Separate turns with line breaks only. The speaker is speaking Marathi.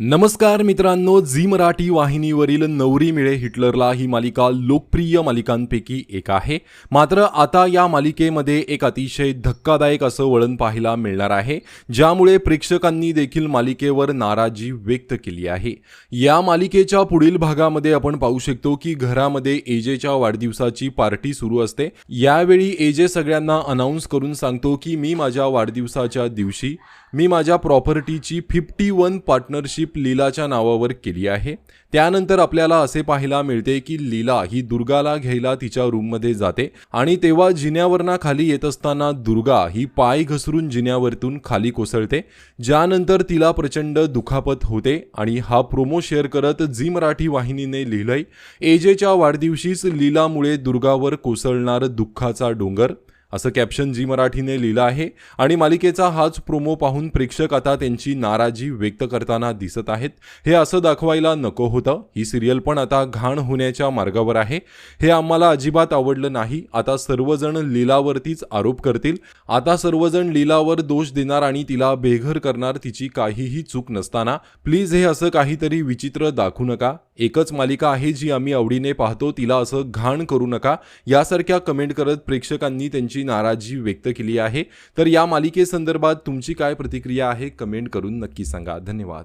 नमस्कार मित्रांनो झी मराठी वाहिनीवरील नवरी मिळे हिटलरला ही मालिका लोकप्रिय मालिकांपैकी एक आहे. मात्र आता या मालिकेमध्ये एक अतिशय धक्कादायक असं वळण पाहायला मिळणार आहे ज्यामुळे प्रेक्षकांनी देखील मालिकेवर नाराजी व्यक्त केली आहे. या मालिकेच्या पुढील भागामध्ये आपण पाहू शकतो की घरामध्ये एजेच्या वाढदिवसाची पार्टी सुरू असते. यावेळी एजे सगळ्यांना अनाऊन्स करून सांगतो की मी माझ्या वाढदिवसाच्या दिवशी मी माझ्या प्रॉपर्टीची फिफ्टी वन पार्टनरशिप लीलाच्या नावावर केली आहे. त्यानंतर आपल्याला असे पाहायला मिळते की लीला ही दुर्गाला घ्यायला तिच्या रूममध्ये जाते आणि तेव्हा जिन्यावरना खाली येत असताना दुर्गा ही पाय घसरून जिन्यावरतून खाली कोसळते ज्यानंतर तिला प्रचंड दुखापत होते आणि हा प्रोमो शेअर करत झी मराठी वाहिनीने लिहिलंय एजेच्या वाढदिवशीच लीलामुळे दुर्गावर कोसळणार दुःखाचा डोंगर असं कॅप्शन जी मराठीने लिहिलं आहे. आणि मालिकेचा हाच प्रोमो पाहून प्रेक्षक आता त्यांची नाराजी व्यक्त करताना दिसत आहेत. हे असं दाखवायला नको होतं. ही सिरियल पण आता घाण होण्याच्या मार्गावर आहे. हे आम्हाला अजिबात आवडलं नाही. आता सर्वजण लीलावरतीच आरोप करतील. आता सर्वजण लीलावर दोष देणार आणि तिला बेघर करणार तिची काहीही चूक नसताना. प्लीज हे असं काहीतरी विचित्र दाखवू नका. एकच मालिका आहे जी आम्ही आवडीने पाहतो तिला असं घाण करू नका. यासारख्या कमेंट करत प्रेक्षकांनी त्यांची नाराजी व्यक्त केली आहे. तर या मालिकेसंदर्भात तुमची काय प्रतिक्रिया आहे कमेंट करून नक्की सांगा. धन्यवाद.